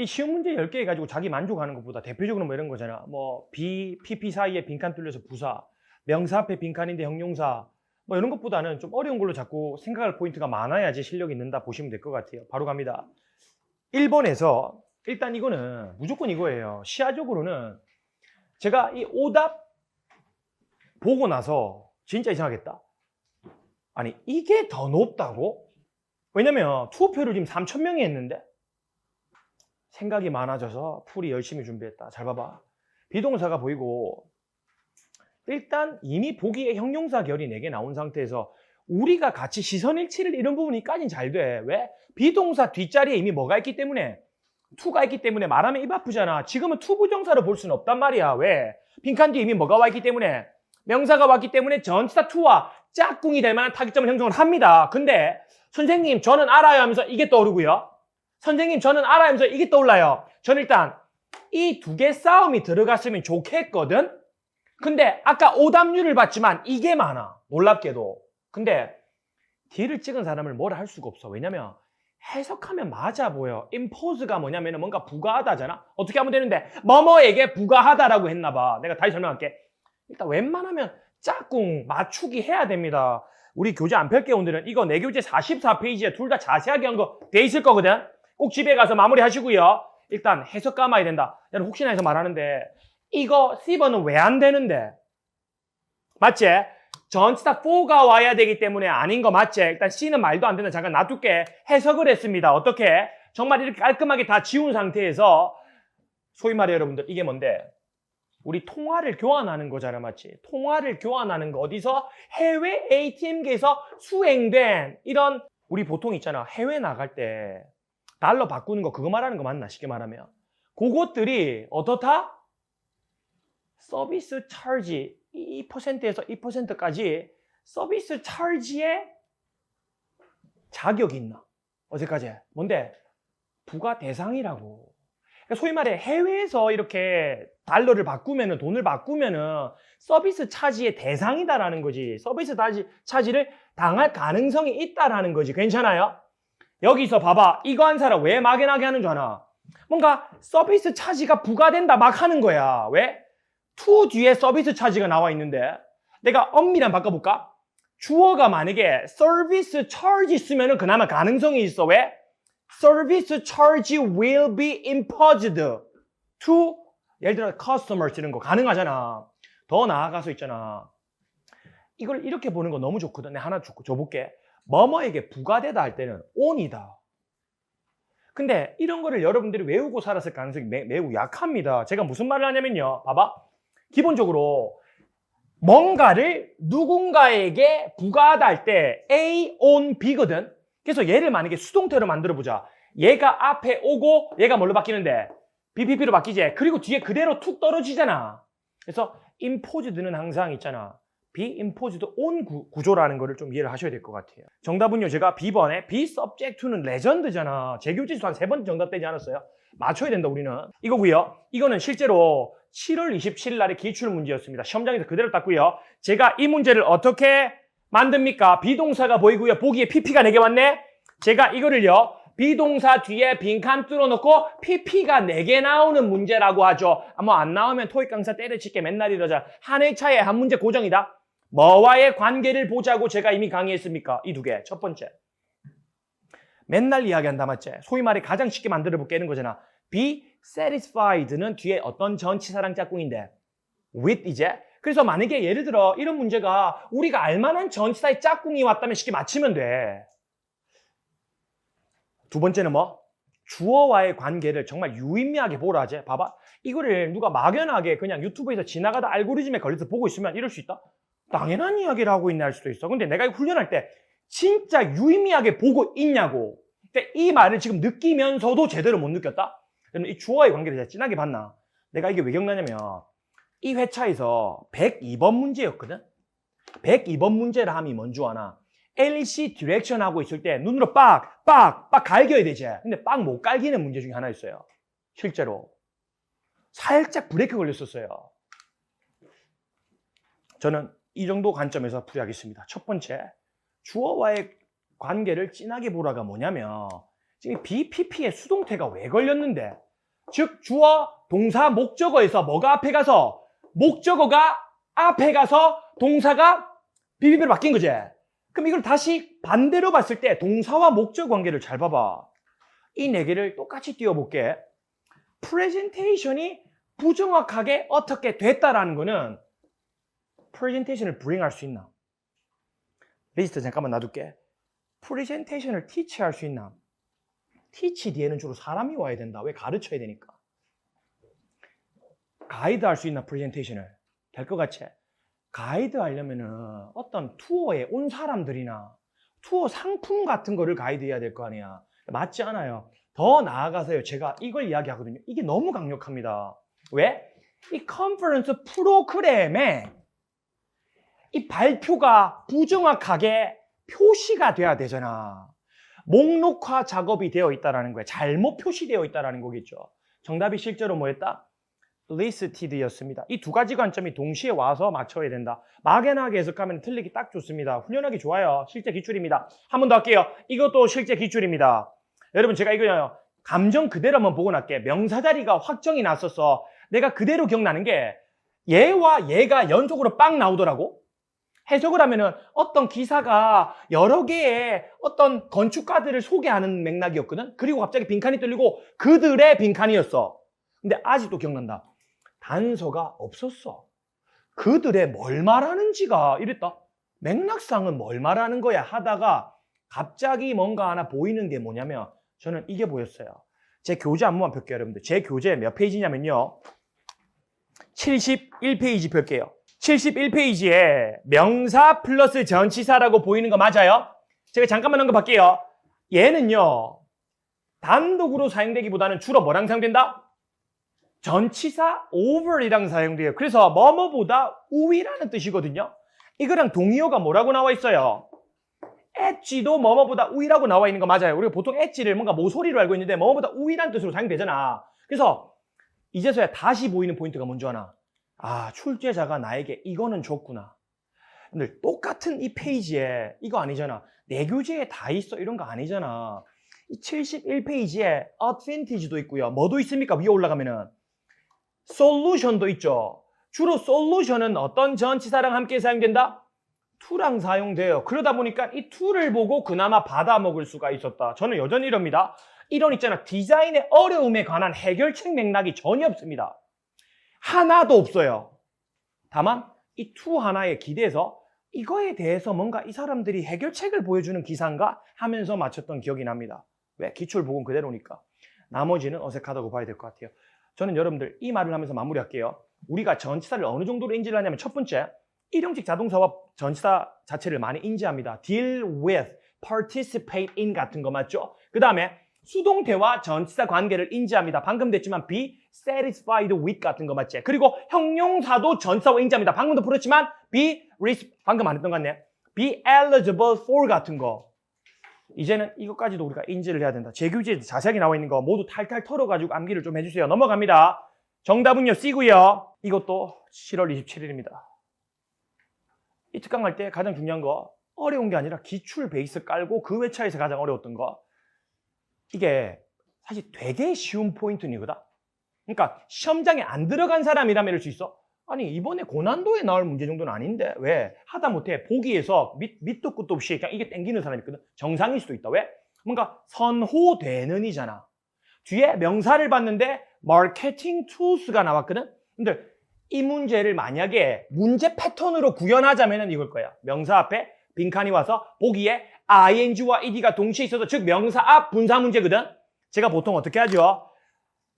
이 쉬운 문제 10개 가지고 자기 만족하는 것보다 대표적으로 뭐 이런 거잖아. 뭐 B, PP 사이에 빈칸 뚫려서 부사, 명사 앞에 빈칸인데 형용사, 뭐 이런 것보다는 좀 어려운 걸로 자꾸 생각할 포인트가 많아야지 실력이 는다 보시면 될 것 같아요. 바로 갑니다. 1번에서 일단 이거는 무조건 이거예요. 시야적으로는 제가 이 오답 보고 나서 진짜 이상하겠다. 아니 이게 더 높다고? 왜냐면 투표를 지금 3천 명이 했는데 생각이 많아져서 풀이 열심히 준비했다. 잘 봐봐. 비동사가 보이고 일단 이미 보기에 형용사 결이 4개 나온 상태에서 우리가 같이 시선 일치를 이런 부분이까진 잘 돼. 왜? 비동사 뒷자리에 이미 뭐가 있기 때문에 투가 있기 때문에 말하면 입 아프잖아. 지금은 투 부정사로 볼 수는 없단 말이야. 왜? 빈칸 뒤에 이미 뭐가 와 있기 때문에 명사가 왔기 때문에 전치사 투와 짝꿍이 될 만한 타깃점을 형성을 합니다. 근데 선생님 저는 알아요 하면서 이게 떠오르고요. 선생님 저는 알아요 하면서 이게 떠올라요. 저는 일단 이 두 개 싸움이 들어갔으면 좋겠거든. 근데 아까 오답률을 봤지만 이게 많아. 놀랍게도. 근데 D를 찍은 사람을 뭐라 할 수가 없어. 왜냐면 해석하면 맞아 보여. impose가 뭐냐면 뭔가 부가하다잖아. 어떻게 하면 되는데 뭐뭐에게 부가하다라고 했나 봐. 내가 다시 설명할게. 일단 웬만하면 짝꿍 맞추기 해야 됩니다. 우리 교재 안 펼게 오늘은 이거 내 교재 44페이지에 둘 다 자세하게 한 거 돼 있을 거거든. 꼭 집에 가서 마무리 하시고요. 일단 해석 까마야 된다. 여러분 혹시나 해서 말하는데 이거 C번은 왜 안 되는데? 맞지? 전치사 4가 와야 되기 때문에 아닌 거 맞지? 일단 C는 말도 안 된다. 잠깐 놔둘게. 해석을 했습니다. 어떻게? 정말 이렇게 깔끔하게 다 지운 상태에서 소위 말해 여러분들 이게 뭔데? 우리 통화를 교환하는 거잖아, 맞지? 통화를 교환하는 거 어디서? 해외 ATM기에서 수행된 이런 우리 보통 있잖아. 해외 나갈 때 달러 바꾸는 거 그거 말하는 거 맞나? 쉽게 말하면. 그것들이 어떻다? 서비스 차지 2%에서 2%까지 서비스 차지에 자격이 있나? 어제까지. 뭔데? 부가 대상이라고. 그러니까 소위 말해 해외에서 이렇게 달러를 바꾸면은 돈을 바꾸면은 서비스 차지의 대상이다라는 거지. 서비스 차지, 차지를 당할 가능성이 있다라는 거지. 괜찮아요? 여기서 봐봐. 이거 한 사람 왜 막연하게 하는 줄 아나? 뭔가 서비스 차지가 부과된다 막 하는 거야. 왜? to 뒤에 서비스 차지가 나와 있는데 내가 엄밀한 바꿔볼까? 주어가 만약에 서비스 charge 쓰면은 그나마 가능성이 있어. 왜? Service charge will be imposed to 예를 들어 customers 이런 거 가능하잖아. 더 나아가서 있잖아. 이걸 이렇게 보는 거 너무 좋거든. 내가 하나 줘, 줘볼게. 뭐뭐에게 부과되다 할 때는 on이다. 근데 이런 거를 여러분들이 외우고 살았을 가능성이 매, 매우 약합니다. 제가 무슨 말을 하냐면요. 봐봐. 기본적으로 뭔가를 누군가에게 부과하다 할 때 A on B거든. 그래서 얘를 만약에 수동태로 만들어 보자. 얘가 앞에 오고 얘가 뭘로 바뀌는데 BPP로 바뀌지. 그리고 뒤에 그대로 툭 떨어지잖아. 그래서 imposed는 항상 있잖아. Imposed on 구, 구조라는 거를 좀 이해를 하셔야 될 것 같아요. 정답은요. 제가 B번에 be subject to는 레전드잖아. 제 교재에서 한세 번 정답 되지 않았어요? 맞춰야 된다 우리는. 이거고요. 이거는 실제로 7월 27일 날의 기출 문제였습니다. 시험장에서 그대로 땄고요. 제가 이 문제를 어떻게 만듭니까? 비동사가 보이고요. 보기에 PP가 4개 왔네? 제가 이거를요. 비동사 뒤에 빈칸 뚫어놓고 PP가 4개 나오는 문제라고 하죠. 뭐안 나오면 토익 강사 때려칠게 맨날 이러자. 한 회차에 한 문제 고정이다. 뭐와의 관계를 보자고 제가 이미 강의했습니까? 이 두 개. 첫 번째. 맨날 이야기한다 맞지? 소위 말해 가장 쉽게 만들어 볼게 는 거잖아. be satisfied는 뒤에 어떤 전치사랑 짝꿍인데 with 이제 그래서 만약에 예를 들어 이런 문제가 우리가 알만한 전치사의 짝꿍이 왔다면 쉽게 맞히면 돼. 두 번째는 뭐? 주어와의 관계를 정말 유의미하게 보라 하지. 봐봐. 이거를 누가 막연하게 그냥 유튜브에서 지나가다 알고리즘에 걸려서 보고 있으면 이럴 수 있다? 당연한 이야기를 하고 있나 할 수도 있어. 근데 내가 훈련할 때 진짜 유의미하게 보고 있냐고. 근데 이 말을 지금 느끼면서도 제대로 못 느꼈다? 그러면 이 주어와의 관계를 제가 진하게 봤나? 내가 이게 왜 기억나냐면 이 회차에서 102번 문제였거든? 102번 문제를 함이 뭔지 아나? LC 디렉션 하고 있을 때 눈으로 빡, 빡, 빡 갈겨야 되지. 근데 빡 못 갈기는 문제 중에 하나 있어요. 실제로. 살짝 브레이크 걸렸었어요. 저는 이 정도 관점에서 풀이하겠습니다. 첫 번째, 주어와의 관계를 진하게 보라가 뭐냐면 지금 BPP에 수동태가 왜 걸렸는데 즉 주어, 동사, 목적어에서 뭐가 앞에 가서 목적어가 앞에 가서 동사가 비비비로 바뀐 거지. 그럼 이걸 다시 반대로 봤을 때 동사와 목적 관계를 잘 봐봐. 이 네 개를 똑같이 띄워볼게. 프레젠테이션이 부정확하게 어떻게 됐다라는 거는 프레젠테이션을 불행할 수 있나? 리스트 잠깐만 놔둘게. 프레젠테이션을 티치 할 수 있나? 티치 뒤에는 주로 사람이 와야 된다. 왜 가르쳐야 되니까. 가이드 할 수 있나 프레젠테이션을 될 것 같지? 가이드 하려면은 어떤 투어에 온 사람들이나 투어 상품 같은 거를 가이드 해야 될 거 아니야. 맞지 않아요. 더 나아가서요. 제가 이걸 이야기하거든요. 이게 너무 강력합니다. 왜? 이 컨퍼런스 프로그램에 이 발표가 부정확하게 표시가 돼야 되잖아. 목록화 작업이 되어 있다라는 거예요. 잘못 표시되어 있다라는 거겠죠. 정답이 실제로 뭐였다? listed였습니다. 이 두 가지 관점이 동시에 와서 맞춰야 된다. 막연하게 해석하면 틀리기 딱 좋습니다. 훈련하기 좋아요. 실제 기출입니다. 한 번 더 할게요. 이것도 실제 기출입니다. 여러분 제가 이거요. 감정 그대로 한번 보고 날게. 명사 자리가 확정이 났었어. 내가 그대로 기억나는 게 얘와 얘가 연속으로 빵 나오더라고. 해석을 하면은 어떤 기사가 여러 개의 어떤 건축가들을 소개하는 맥락이었거든. 그리고 갑자기 빈칸이 뚫리고 그들의 빈칸이었어. 근데 아직도 기억난다. 단서가 없었어. 그들의 뭘 말하는지가 이랬다. 맥락상은 뭘 말하는 거야 하다가 갑자기 뭔가 하나 보이는 게 뭐냐면 저는 이게 보였어요. 제 교재 한번만 펼게요, 여러분들. 제 교재 몇 페이지냐면요. 71페이지 펼게요. 71페이지에 명사 플러스 전치사라고 보이는 거 맞아요? 제가 잠깐만 한거 볼게요. 얘는요. 단독으로 사용되기보다는 주로 뭐랑 사용된다? 전치사 over이랑 사용돼요. 그래서 뭐뭐보다 우위라는 뜻이거든요. 이거랑 동의어가 뭐라고 나와 있어요? 엣지도 뭐뭐보다 우위라고 나와 있는 거 맞아요. 우리가 보통 엣지를 뭔가 모소리로 알고 있는데 뭐뭐보다 우위라는 뜻으로 사용되잖아. 그래서 이제서야 다시 보이는 포인트가 뭔지 아나? 아, 출제자가 나에게 이거는 줬구나. 근데 똑같은 이 페이지에 이거 아니잖아. 내 교재에 다 있어. 이런 거 아니잖아. 이 71페이지에 advantage도 있고요. 뭐도 있습니까? 위에 올라가면은 solution도 있죠. 주로 solution은 어떤 전치사랑 함께 사용된다? to랑 사용돼요. 그러다 보니까 이 to를 보고 그나마 받아먹을 수가 있었다. 저는 여전히 이럽니다. 이런 있잖아. 디자인의 어려움에 관한 해결책 맥락이 전혀 없습니다. 하나도 없어요. 다만 이 투 하나에 기대서 이거에 대해서 뭔가 이 사람들이 해결책을 보여주는 기사인가 하면서 맞췄던 기억이 납니다. 왜? 기출 보건 그대로니까. 나머지는 어색하다고 봐야 될 것 같아요. 저는 여러분들 이 말을 하면서 마무리할게요. 우리가 전치사를 어느 정도로 인지를 하냐면 첫 번째, 일형식 자동사와 전치사 자체를 많이 인지합니다. deal with, participate in 같은 거 맞죠? 그 다음에 수동태와 전치사 관계를 인지합니다. 방금 됐지만 be satisfied with 같은 거 맞지? 그리고 형용사도 전치사와 인지합니다. 방금도 풀었지만 be 방금 안 했던 것 같네. be eligible for 같은 거. 이제는 이것까지도 우리가 인지를 해야 된다. 제 교재에 자세하게 나와 있는 거 모두 탈탈 털어가지고 암기를 좀 해주세요. 넘어갑니다. 정답은요, C고요. 이것도 7월 27일입니다. 이 특강 할 때 가장 중요한 거 어려운 게 아니라 기출 베이스 깔고 그 외차에서 가장 어려웠던 거 이게 사실 되게 쉬운 포인트는 이거다. 그러니까 시험장에 안 들어간 사람이라면 이럴 수 있어. 아니 이번에 고난도에 나올 문제 정도는 아닌데 왜 하다못해 보기에서 밑, 밑도 끝도 없이 그냥 이게 땡기는 사람이 있거든. 정상일 수도 있다. 왜? 뭔가 선호되는 이잖아. 뒤에 명사를 봤는데 마케팅 툴스가 나왔거든. 근데 이 문제를 만약에 문제 패턴으로 구현하자면 이걸 거야. 명사 앞에 빈칸이 와서 보기에 ing와 ed가 동시에 있어서 즉 명사 앞 분사 문제거든. 제가 보통 어떻게 하죠?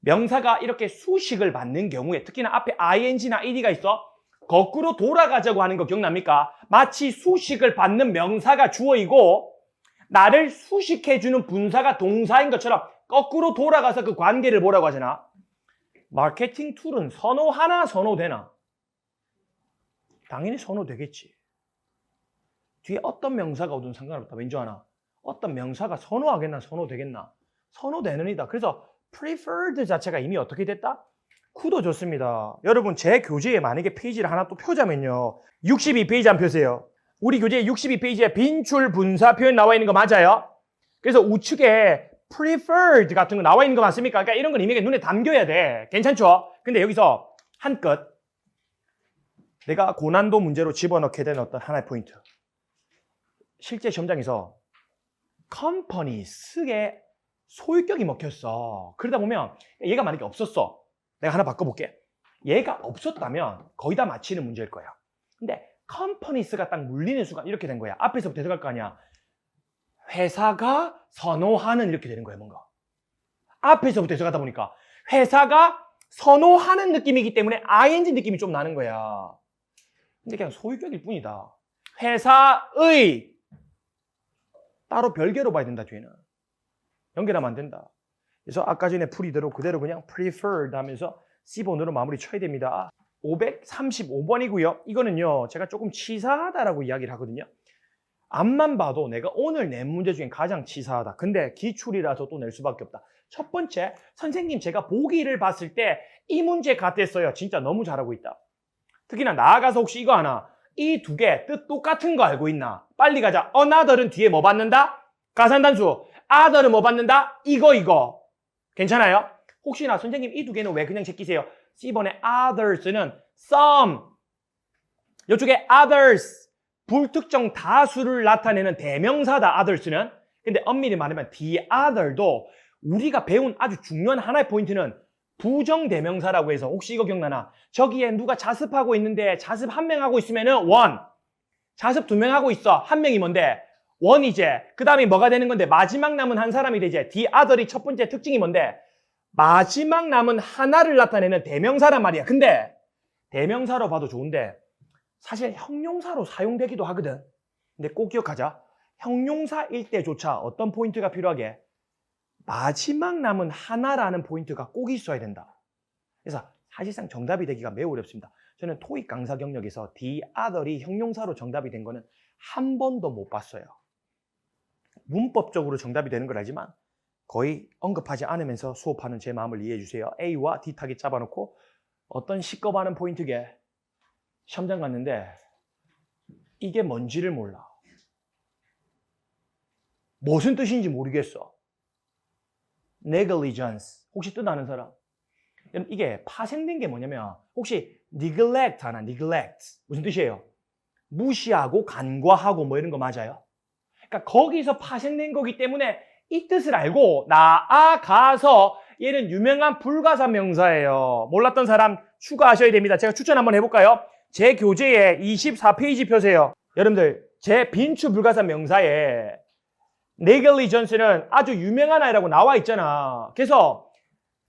명사가 이렇게 수식을 받는 경우에 특히나 앞에 ing나 ed가 있어 거꾸로 돌아가자고 하는 거 기억납니까? 마치 수식을 받는 명사가 주어이고 나를 수식해주는 분사가 동사인 것처럼 거꾸로 돌아가서 그 관계를 뭐라고 하잖아. 마케팅 툴은 선호하나 선호되나? 당연히 선호되겠지. 뒤에 어떤 명사가 오든 상관없다. 왠지 아나? 어떤 명사가 선호하겠나 선호되겠나? 선호되는 이다. 그래서 preferred 자체가 이미 어떻게 됐다? 굳어졌습니다. 여러분 제 교재에 만약에 페이지를 하나 또 펴자면요. 62페이지 한 펴세요. 우리 교재 62페이지에 빈출 분사 표현 나와 있는 거 맞아요? 그래서 우측에 preferred 같은 거 나와 있는 거 맞습니까? 그러니까 이런 건 이미 눈에 담겨야 돼. 괜찮죠? 근데 여기서 한껏 내가 고난도 문제로 집어넣게 된 어떤 하나의 포인트. 실제 시험장에서 컴퍼니 스에 소유격이 먹혔어. 그러다 보면 얘가 만약에 없었어. 내가 하나 바꿔볼게. 얘가 없었다면 거의 다 맞히는 문제일 거야. 근데 컴퍼니스가 딱 물리는 순간 이렇게 된 거야. 앞에서부터 들어갈 거 아니야. 회사가 선호하는 이렇게 되는 거야, 뭔가. 앞에서부터 들어가다 보니까 회사가 선호하는 느낌이기 때문에 ing 느낌이 좀 나는 거야. 근데 그냥 소유격일 뿐이다. 회사의 따로 별개로 봐야 된다, 뒤에는. 연결하면 안 된다. 그래서 아까 전에 풀이대로 그대로 그냥 preferred 하면서 C번으로 마무리 쳐야 됩니다. 535번이고요. 이거는요, 제가 조금 치사하다라고 이야기를 하거든요. 앞만 봐도 내가 오늘 낸 문제 중에 가장 치사하다. 근데 기출이라서 또 낼 수밖에 없다. 첫 번째, 선생님 제가 보기를 봤을 때 이 문제 같았어요. 진짜 너무 잘하고 있다. 특히나 나아가서 혹시 이거 하나, 이 두 개 뜻 똑같은 거 알고 있나? 빨리 가자. another은 뒤에 뭐 받는다? 가산단수. other은 뭐 받는다? 이거 이거. 괜찮아요? 혹시나 선생님 이 두 개는 왜 그냥 제끼세요? C번에 others는 some. 이쪽에 others. 불특정 다수를 나타내는 대명사다, others는. 근데 엄밀히 말하면 the other도 우리가 배운 아주 중요한 하나의 포인트는 부정 대명사라고 해서 혹시 이거 기억나나? 저기에 누가 자습하고 있는데 자습 한 명 하고 있으면은 원. 자습 두 명 하고 있어. 한 명이 뭔데? 원이제. 그 다음에 뭐가 되는 건데? 마지막 남은 한 사람이 되지. other이 첫 번째 특징이 뭔데? 마지막 남은 하나를 나타내는 대명사란 말이야. 근데 대명사로 봐도 좋은데 사실 형용사로 사용되기도 하거든. 근데 꼭 기억하자. 형용사일 때조차 어떤 포인트가 필요하게? 마지막 남은 하나라는 포인트가 꼭 있어야 된다. 그래서 사실상 정답이 되기가 매우 어렵습니다. 저는 토익 강사 경력에서 the other이 형용사로 정답이 된 거는 한 번도 못 봤어요. 문법적으로 정답이 되는 걸 알지만 거의 언급하지 않으면서 수업하는 제 마음을 이해해 주세요. A와 D 타겟 잡아놓고 어떤 시겁하는 포인트게 시험장 갔는데 이게 뭔지를 몰라. 무슨 뜻인지 모르겠어. Negligence. 혹시 뜻 아는 사람? 이게 파생된 게 뭐냐면 혹시 neglect 하나 neglect 무슨 뜻이에요? 무시하고 간과하고 뭐 이런 거 맞아요? 그러니까 거기서 파생된 거기 때문에 이 뜻을 알고 나아가서 얘는 유명한 불가사 명사예요. 몰랐던 사람 추가하셔야 됩니다. 제가 추천 한번 해볼까요? 제 교재에 24페이지 펴세요. 여러분들 제 빈추 불가사 명사에 negligence는 아주 유명한 아이라고 나와 있잖아. 그래서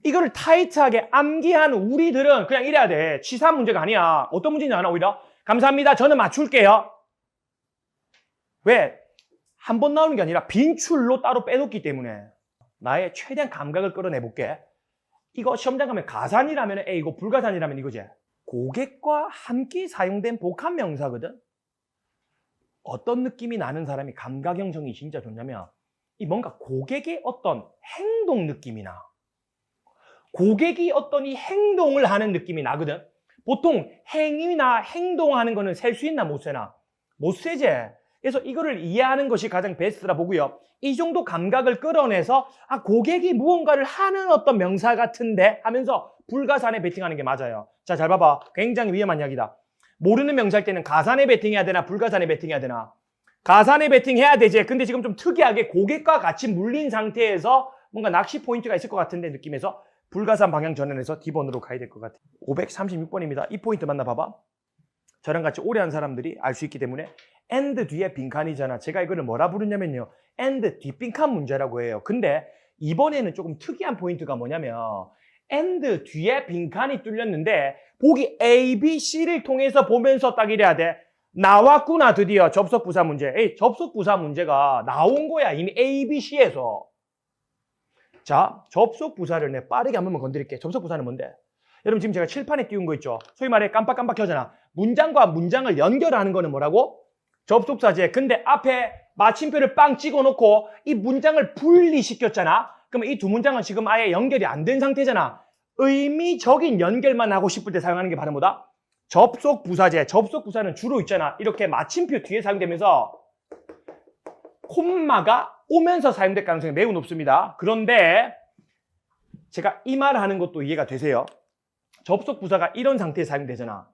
이거를 타이트하게 암기한 우리들은 그냥 이래야 돼. 치사 문제가 아니야. 어떤 문제인지 아나 오히려? 감사합니다. 저는 맞출게요. 왜? 한 번 나오는 게 아니라 빈출로 따로 빼놓기 때문에 나의 최대한 감각을 끌어내볼게. 이거 시험장 가면 가산이라면 A 이거 불가산이라면 이거지. 고객과 함께 사용된 복합 명사거든. 어떤 느낌이 나는 사람이 감각 형성이 진짜 좋냐면 이 뭔가 고객의 어떤 행동 느낌이나 고객이 어떤 이 행동을 하는 느낌이 나거든. 보통 행위나 행동하는 거는 셀 수 있나 못 세나? 못 세지. 그래서 이거를 이해하는 것이 가장 베스트라 보고요. 이 정도 감각을 끌어내서 아 고객이 무언가를 하는 어떤 명사 같은데 하면서 불가산에 베팅하는 게 맞아요. 자, 잘 봐봐. 굉장히 위험한 이야기다. 모르는 명사일 때는 가산에 베팅해야 되나 불가산에 베팅해야 되나? 가산에 베팅해야 되지. 근데 지금 좀 특이하게 고객과 같이 물린 상태에서 뭔가 낚시 포인트가 있을 것 같은데 느낌에서 불가산 방향 전환해서 D번으로 가야 될 것 같아. 536번입니다. 이 포인트 만나 봐봐. 저랑 같이 오래 한 사람들이 알 수 있기 때문에 and 뒤에 빈칸이잖아. 제가 이거를 뭐라 부르냐면요. and 뒷빈칸 문제라고 해요. 근데 이번에는 조금 특이한 포인트가 뭐냐면 and 뒤에 빈칸이 뚫렸는데 보기 A, B, C를 통해서 보면서 딱 이래야 돼. 나왔구나 드디어 접속 부사 문제. 에이, 접속 부사 문제가 나온 거야 이미 A, B, C에서. 자, 접속 부사를 내 빠르게 한 번만 건드릴게. 접속 부사는 뭔데? 여러분 지금 제가 칠판에 띄운 거 있죠? 소위 말해 깜빡깜빡 켜잖아. 문장과 문장을 연결하는 거는 뭐라고? 접속사제. 근데 앞에 마침표를 빵 찍어놓고 이 문장을 분리시켰잖아. 그러면 이두 문장은 지금 아예 연결이 안 된 상태잖아. 의미적인 연결만 하고 싶을 때 사용하는 게 바로 뭐다? 접속 부사제. 접속 부사는 주로 있잖아. 이렇게 마침표 뒤에 사용되면서 콤마가 오면서 사용될 가능성이 매우 높습니다. 그런데 제가 이 말 하는 것도 이해가 되세요? 접속 부사가 이런 상태에 사용되잖아.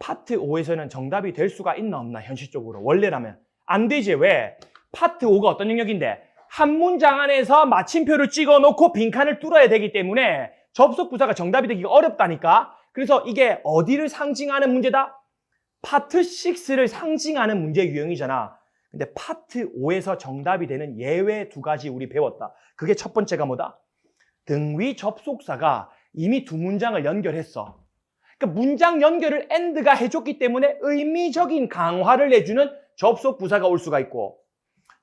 파트 5에서는 정답이 될 수가 있나 없나 현실적으로 원래라면 안 되지 왜? 파트 5가 어떤 영역인데 한 문장 안에서 마침표를 찍어 놓고 빈칸을 뚫어야 되기 때문에 접속 부사가 정답이 되기가 어렵다니까. 그래서 이게 어디를 상징하는 문제다? 파트 6를 상징하는 문제 유형이잖아. 근데 파트 5에서 정답이 되는 예외 두 가지 우리 배웠다. 그게 첫 번째가 뭐다? 등위 접속사가 이미 두 문장을 연결했어. 그러니까 문장 연결을 end가 해줬기 때문에 의미적인 강화를 해주는 접속 부사가 올 수가 있고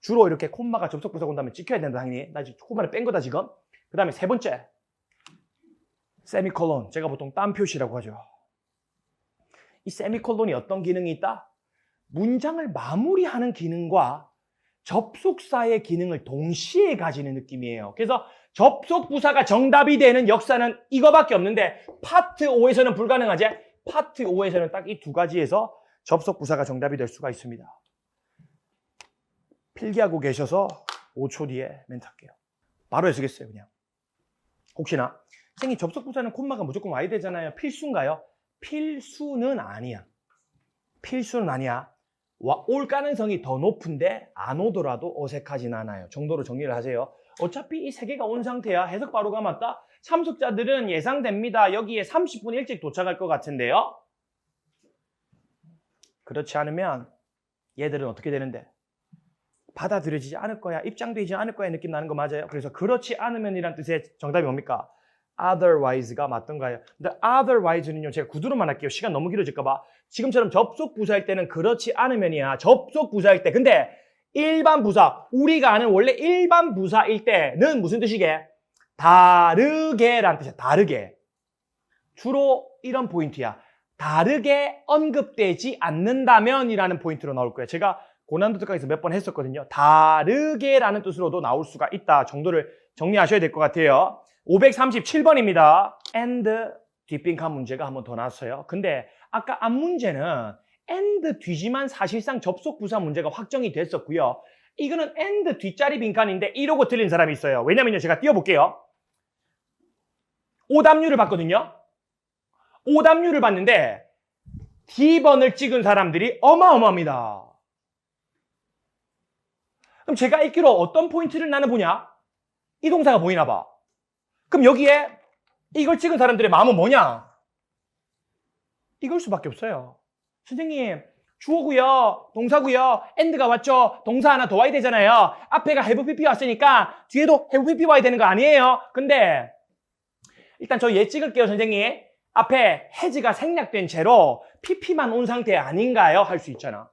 주로 이렇게 콤마가 접속 부사가 온다면 찍혀야 된다 당연히 나 지금 콤마를 뺀 거다 지금 그 다음에 세 번째 세미콜론 제가 보통 땀 표시라고 하죠 이 세미콜론이 어떤 기능이 있다? 문장을 마무리하는 기능과 접속사의 기능을 동시에 가지는 느낌이에요 그래서 접속 부사가 정답이 되는 역사는 이거밖에 없는데 파트 5에서는 불가능하지 파트 5에서는 딱 이 두 가지에서 접속 부사가 정답이 될 수가 있습니다 필기하고 계셔서 5초 뒤에 멘트 할게요. 바로 해주겠어요, 그냥. 혹시나. 선생님, 접속 부사는 콤마가 무조건 와야 되잖아요. 필수인가요? 필수는 아니야. 필수는 아니야. 와, 올 가능성이 더 높은데 안 오더라도 어색하진 않아요. 정도로 정리를 하세요. 어차피 이 세 개가 온 상태야. 해석 바로가 맞다. 참석자들은 예상됩니다. 여기에 30분 일찍 도착할 것 같은데요. 그렇지 않으면 얘들은 어떻게 되는데? 받아들여지지 않을 거야, 입장되지 않을 거야 느낌 나는 거 맞아요. 그래서 그렇지 않으면이란 뜻의 정답이 뭡니까? Otherwise가 맞던가요? 근데 otherwise는요, 제가 구두로만 할게요. 시간 너무 길어질까봐. 지금처럼 접속 부사일 때는 그렇지 않으면이야. 접속 부사일 때. 근데 일반 부사, 우리가 아는 원래 일반 부사일 때는 무슨 뜻이게? 다르게란 뜻이야. 다르게. 주로 이런 포인트야. 다르게 언급되지 않는다면이라는 포인트로 나올 거예요. 제가 고난도 특강에서 몇 번 했었거든요. 다르게라는 뜻으로도 나올 수가 있다 정도를 정리하셔야 될 것 같아요. 537번입니다. and 뒷빈칸 문제가 한 번 더 나왔어요. 근데 아까 앞 문제는 and 뒤지만 사실상 접속 부사 문제가 확정이 됐었고요. 이거는 and 뒷자리 빈칸인데 이러고 틀린 사람이 있어요. 왜냐면요. 제가 띄워볼게요. 오답률을 봤거든요. 오답률을 봤는데 D번을 찍은 사람들이 어마어마합니다. 그럼 제가 읽기로 어떤 포인트를 나는 보냐? 이 동사가 보이나 봐. 그럼 여기에 이걸 찍은 사람들의 마음은 뭐냐? 이걸 수밖에 없어요. 선생님, 주어고요, 동사고요, end가 왔죠. 동사 하나 더 와야 되잖아요. 앞에가 have pp 왔으니까 뒤에도 have pp 와야 되는 거 아니에요? 근데 일단 저얘 찍을게요, 선생님. 앞에 has가 생략된 채로 pp만 온 상태 아닌가요? 할 수 있잖아.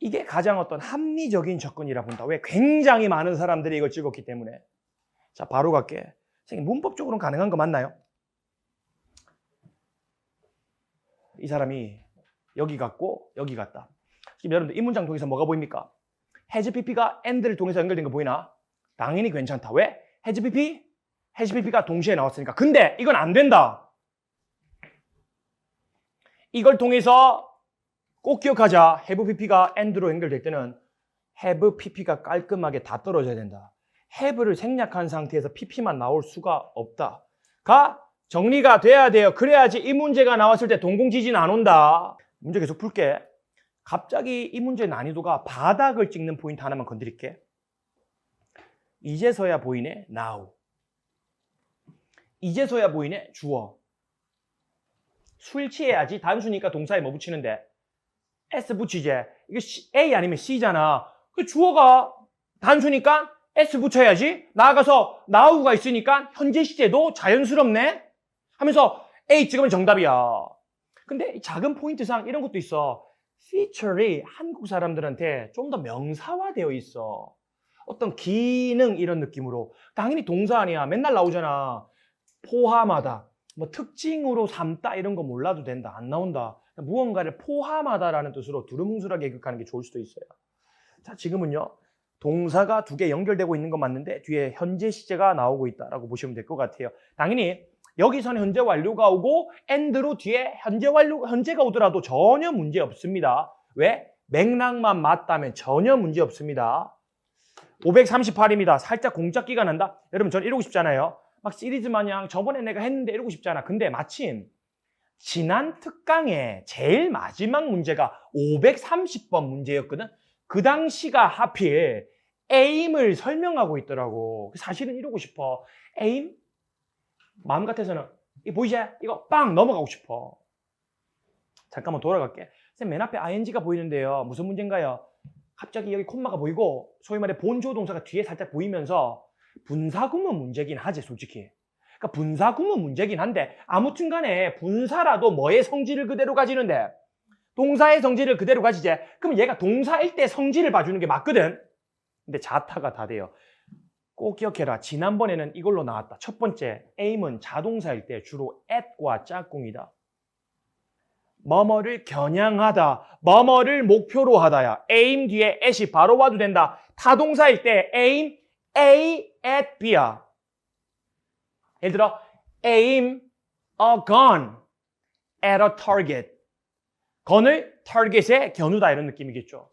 이게 가장 어떤 합리적인 접근이라 본다. 왜? 굉장히 많은 사람들이 이걸 찍었기 때문에. 자, 바로 갈게. 선생님, 문법적으로는 가능한 거 맞나요? 이 사람이 여기 갔고 여기 갔다. 지금 여러분들 이 문장 통해서 뭐가 보입니까? has pp가 and를 통해서 연결된 거 보이나? 당연히 괜찮다. 왜? has pp? has pp가 동시에 나왔으니까. 근데 이건 안 된다. 이걸 통해서 꼭 기억하자. have pp가 and로 연결될 때는 have pp가 깔끔하게 다 떨어져야 된다. Have를 생략한 상태에서 pp만 나올 수가 없다. 가 정리가 돼야 돼요. 그래야지 이 문제가 나왔을 때 동공지진 안 온다. 문제 계속 풀게. 갑자기 이 문제 난이도가 바닥을 찍는 포인트 하나만 건드릴게. 이제서야 보이네. now. 이제서야 보이네. 주어. 술 취해야지. 단수니까 동사에 뭐 붙이는데. S 붙이지. C- A 아니면 C잖아. 그 주어가 단수니까 S 붙여야지. 나아가서 now가 있으니까 현재 시제도 자연스럽네. 하면서 A 찍으면 정답이야. 근데 이 작은 포인트상 이런 것도 있어. feature이 한국 사람들한테 좀 더 명사화되어 있어. 어떤 기능 이런 느낌으로. 당연히 동사 아니야. 맨날 나오잖아. 포함하다. 뭐 특징으로 삼다 이런 거 몰라도 된다. 안 나온다. 무언가를 포함하다라는 뜻으로 두루뭉술하게 기억하는 게 좋을 수도 있어요. 자, 지금은요. 동사가 두 개 연결되고 있는 건 맞는데 뒤에 현재 시제가 나오고 있다라고 보시면 될 것 같아요. 당연히 여기서는 현재 완료가 오고 end로 뒤에 현재 완료 현재가 오더라도 전혀 문제 없습니다. 왜? 맥락만 맞다면 전혀 문제 없습니다. 538입니다. 살짝 공작기가 난다. 여러분 전 이러고 싶잖아요. 막 시리즈 마냥 저번에 내가 했는데 이러고 싶잖아. 근데 마침 지난 특강에 제일 마지막 문제가 530번 문제였거든. 그 당시가 하필 에임을 설명하고 있더라고. 사실은 이러고 싶어. 에임? 마음 같아서는 이 보이지? 이거 빵 넘어가고 싶어. 잠깐만 돌아갈게. 쌤, 맨 앞에 ing가 보이는데요. 무슨 문제인가요? 갑자기 여기 콤마가 보이고 소위 말해 본조 동사가 뒤에 살짝 보이면서 분사구문 문제긴 하지 솔직히. 그러니까 분사구문 문제긴 한데 아무튼 간에 분사라도 뭐의 성질을 그대로 가지는데 동사의 성질을 그대로 가지지. 그럼 얘가 동사일 때 성질을 봐주는 게 맞거든. 근데 자타가 다 돼요. 꼭 기억해라. 지난번에는 이걸로 나왔다. 첫 번째, aim은 자동사일 때 주로 at과 짝꿍이다. 뭐뭐를 겨냥하다, 뭐뭐를 목표로 하다야. aim 뒤에 at이 바로 와도 된다. 타동사일 때 aim A at B야. 예를 들어 aim a gun at a target. 건을 타겟에 겨누다 이런 느낌이겠죠.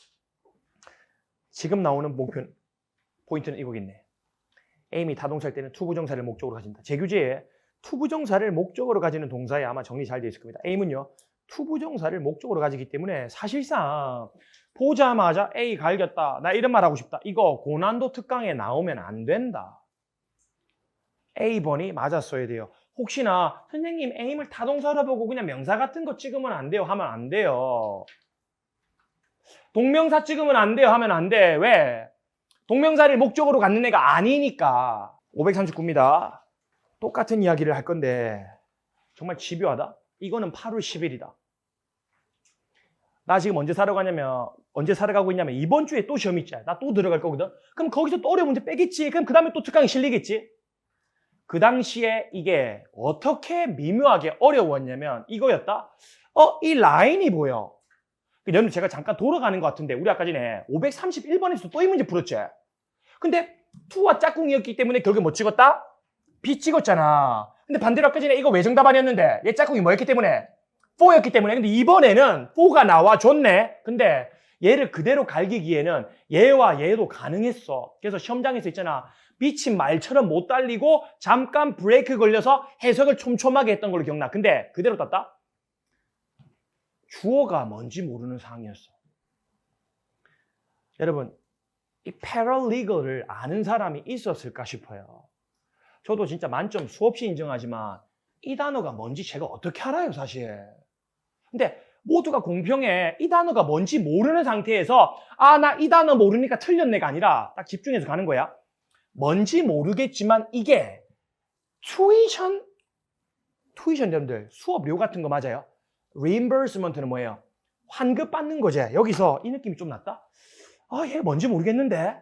지금 나오는 목표 포인트는 이거겠네. aim이 타동사일 때는 투부정사를 목적으로 가진다. 제규제에 투부정사를 목적으로 가지는 동사에 아마 정리 잘 되어 있을 겁니다. aim은요. 투부정사를 목적으로 가지기 때문에 사실상 보자마자 A 갈겼다. 나 이런 말 하고 싶다. 이거 고난도 특강에 나오면 안 된다. A번이 맞았어야 돼요. 혹시나 선생님 aim을 타동사로 보고 그냥 명사 같은 거 찍으면 안 돼요 하면 안 돼요. 동명사 찍으면 안 돼요 하면 안 돼. 왜? 동명사를 목적으로 갖는 애가 아니니까. 539입니다. 똑같은 이야기를 할 건데 정말 집요하다. 이거는 8월 10일이다. 나 지금 언제 사러 가냐면 언제 사러 가고 있냐면 이번 주에 또 시험 있지. 나또 들어갈 거거든. 그럼 거기서 또 어려운 문제 빼겠지. 그럼 그 다음에 또 특강이 실리겠지. 그 당시에 이게 어떻게 미묘하게 어려웠냐면 이거였다. 어, 이 라인이 보여. 그 여러분 제가 잠깐 돌아가는 것 같은데 우리 아까 전에 531번에서 또 이 문제 풀었지. 근데 투와 짝꿍이었기 때문에 결국에 뭐 찍었다? B 찍었잖아. 근데 반대로 아까 전에 이거 왜 정답 아니었는데 얘 짝꿍이 뭐였기 때문에? 4였기 때문에 근데 이번에는 4가 나와줬네. 근데 얘를 그대로 갈기기에는 얘와 얘도 가능했어. 그래서 시험장에서 있잖아. 미친 말처럼 못 달리고 잠깐 브레이크 걸려서 해석을 촘촘하게 했던 걸로 기억나. 근데 그대로 땄다? 주어가 뭔지 모르는 상황이었어. 여러분, 이 paralegal을 아는 사람이 있었을까 싶어요. 저도 진짜 만점 수없이 인정하지만 이 단어가 뭔지 제가 어떻게 알아요, 사실. 근데 모두가 공평해. 이 단어가 뭔지 모르는 상태에서 아, 나 이 단어 모르니까 틀렸네가 아니라 딱 집중해서 가는 거야. 뭔지 모르겠지만 이게 투이션 투이션 여러분들 수업료 같은 거 맞아요? reimbursement는 뭐예요? 환급 받는 거지. 여기서 이 느낌이 좀 났다. 아, 얘 뭔지 모르겠는데.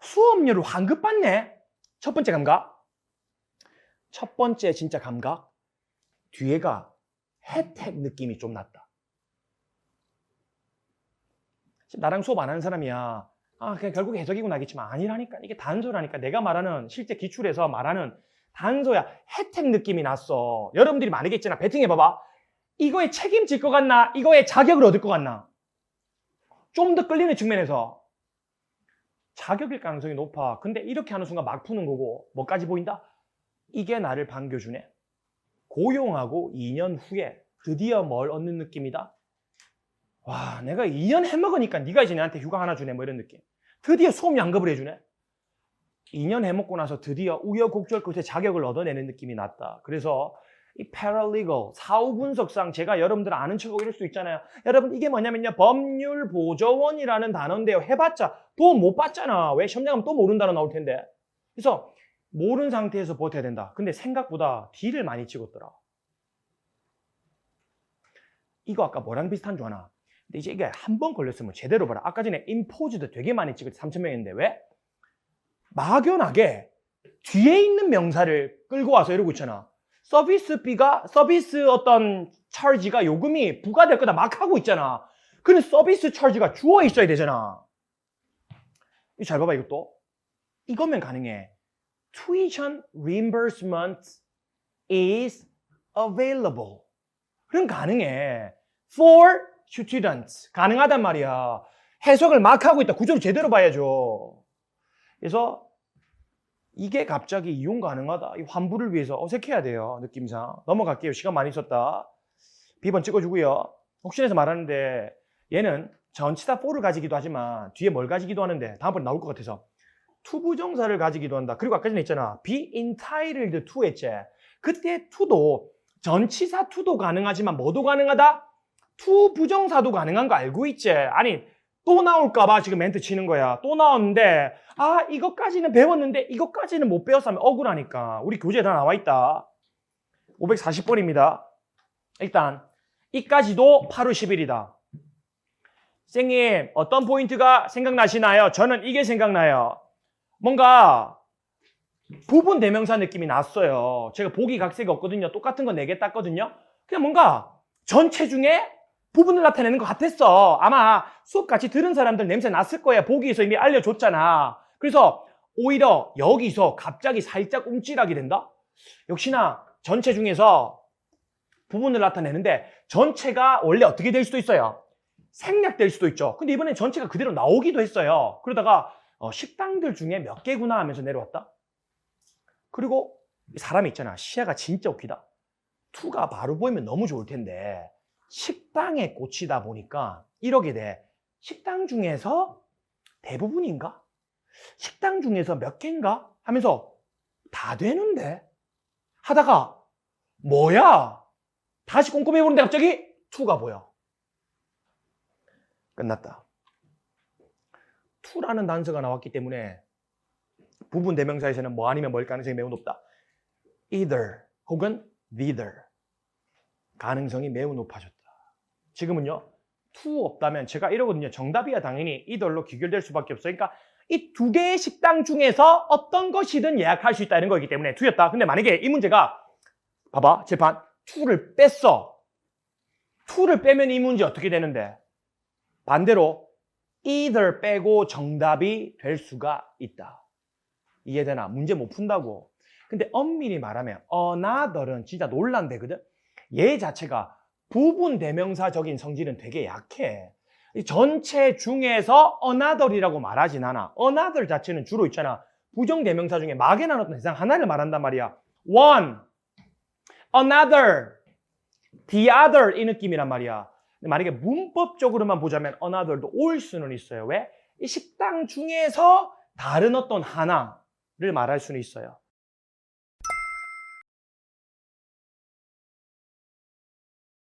수업료를 환급 받네. 첫 번째 감각. 첫 번째 진짜 감각. 뒤에가 혜택 느낌이 좀 났다. 지금 나랑 수업 안 하는 사람이야. 아, 그냥 결국에 해석이고 나겠지만 아니라니까. 이게 단소라니까. 내가 말하는 실제 기출에서 말하는 단소야. 혜택 느낌이 났어. 여러분들이 말하겠잖아. 배팅해봐봐. 이거에 책임질 것 같나? 이거에 자격을 얻을 것 같나? 좀 더 끌리는 측면에서 자격일 가능성이 높아. 근데 이렇게 하는 순간 막 푸는 거고 뭐까지 보인다? 이게 나를 반겨주네. 고용하고 2년 후에 드디어 뭘 얻는 느낌이다? 와, 내가 2년 해먹으니까 네가 이제 내한테 휴가 하나 주네 뭐 이런 느낌. 드디어 수업 양급을 해주네. 2년 해먹고 나서 드디어 우여곡절 끝에 자격을 얻어내는 느낌이 났다. 그래서 이 paralegal, 사후 분석상 제가 여러분들 아는 척하고 이럴 수 있잖아요. 여러분 이게 뭐냐면요. 법률 보조원이라는 단어인데요. 해봤자 도움 못 받잖아. 왜 시험 나가면 또 모르는 단어 나올 텐데. 그래서 모르는 상태에서 버텨야 된다. 근데 생각보다 D를 많이 찍었더라. 이거 아까 뭐랑 비슷한 줄 아나? 근데 이제 이게 한 번 걸렸으면 제대로 봐라. 아까 전에 임포즈도 되게 많이 찍었지. 3,000명인데 왜? 막연하게 뒤에 있는 명사를 끌고 와서 이러고 있잖아. 서비스비가 서비스 어떤 차지가 요금이 부과될 거다 막 하고 있잖아. 근데 서비스 차지가 주어 있어야 되잖아. 이거 잘 봐봐 이것도. 이거면 가능해. Tuition reimbursement is available. 그럼 가능해. For students. 가능하단 말이야. 해석을 막 하고 있다. 구조를 제대로 봐야죠. 그래서 이게 갑자기 이용 가능하다. 이 환불을 위해서 어색해야 돼요. 느낌상. 넘어갈게요. 시간 많이 썼다. B번 찍어주고요. 혹시나 해서 말하는데 얘는 전치사 4를 가지기도 하지만 뒤에 뭘 가지기도 하는데 다음번에 나올 것 같아서 투부정사를 가지기도 한다. 그리고 아까 전에 있잖아. be entitled to 했지. 그때 to도 전치사 to도 가능하지만 뭐도 가능하다? To 부정사도 가능한 거 알고 있지? 아니 또 나올까봐 지금 멘트 치는 거야. 또 나왔는데 아 이것까지는 배웠는데 이것까지는 못 배웠으면 억울하니까 우리 교재에 다 나와 있다. 540번입니다. 일단 이까지도 8월 10일이다. 선생님 어떤 포인트가 생각나시나요? 저는 이게 생각나요. 뭔가 부분 대명사 느낌이 났어요. 제가 보기 각색이 없거든요. 똑같은 거 4개 땄거든요. 그냥 뭔가 전체 중에 부분을 나타내는 것 같았어. 아마 수업 같이 들은 사람들 냄새 났을 거야. 보기에서 이미 알려줬잖아. 그래서 오히려 여기서 갑자기 살짝 움찔하게 된다? 역시나 전체 중에서 부분을 나타내는데 전체가 원래 어떻게 될 수도 있어요. 생략될 수도 있죠. 근데 이번엔 전체가 그대로 나오기도 했어요. 그러다가 어, 식당들 중에 몇 개구나 하면서 내려왔다. 그리고 사람이 있잖아. 시야가 진짜 웃기다. 투가 바로 보이면 너무 좋을 텐데 식당에 꽂히다 보니까 이러게 돼. 식당 중에서 대부분인가? 식당 중에서 몇 개인가? 하면서 다 되는데 하다가 뭐야? 다시 꼼꼼히 보는데 갑자기 투가 보여. 끝났다. 투라는 단서가 나왔기 때문에 부분 대명사에서는 뭐 아니면 뭘 가능성이 매우 높다. either 혹은 neither 가능성이 매우 높아졌다. 지금은요. 투 없다면 제가 이러거든요. 정답이야 당연히 either로 귀결될 수밖에 없어요. 그러니까 이 두 개의 식당 중에서 어떤 것이든 예약할 수 있다는 거기 때문에 투였다. 근데 만약에 이 문제가 봐봐 재판 투를 뺐어. 투를 빼면 이 문제 어떻게 되는데 반대로 either 빼고 정답이 될 수가 있다. 이해되나? 문제 못 푼다고. 근데 엄밀히 말하면 another은 진짜 논란되거든. 얘 자체가 부분 대명사적인 성질은 되게 약해. 이 전체 중에서 another이라고 말하진 않아. another 자체는 주로 있잖아. 부정 대명사 중에 막연한 어떤 대상 하나를 말한단 말이야. one, another, the other 이 느낌이란 말이야. 만약에 문법적으로만 보자면 another도 올 수는 있어요. 왜? 이 식당 중에서 다른 어떤 하나를 말할 수는 있어요.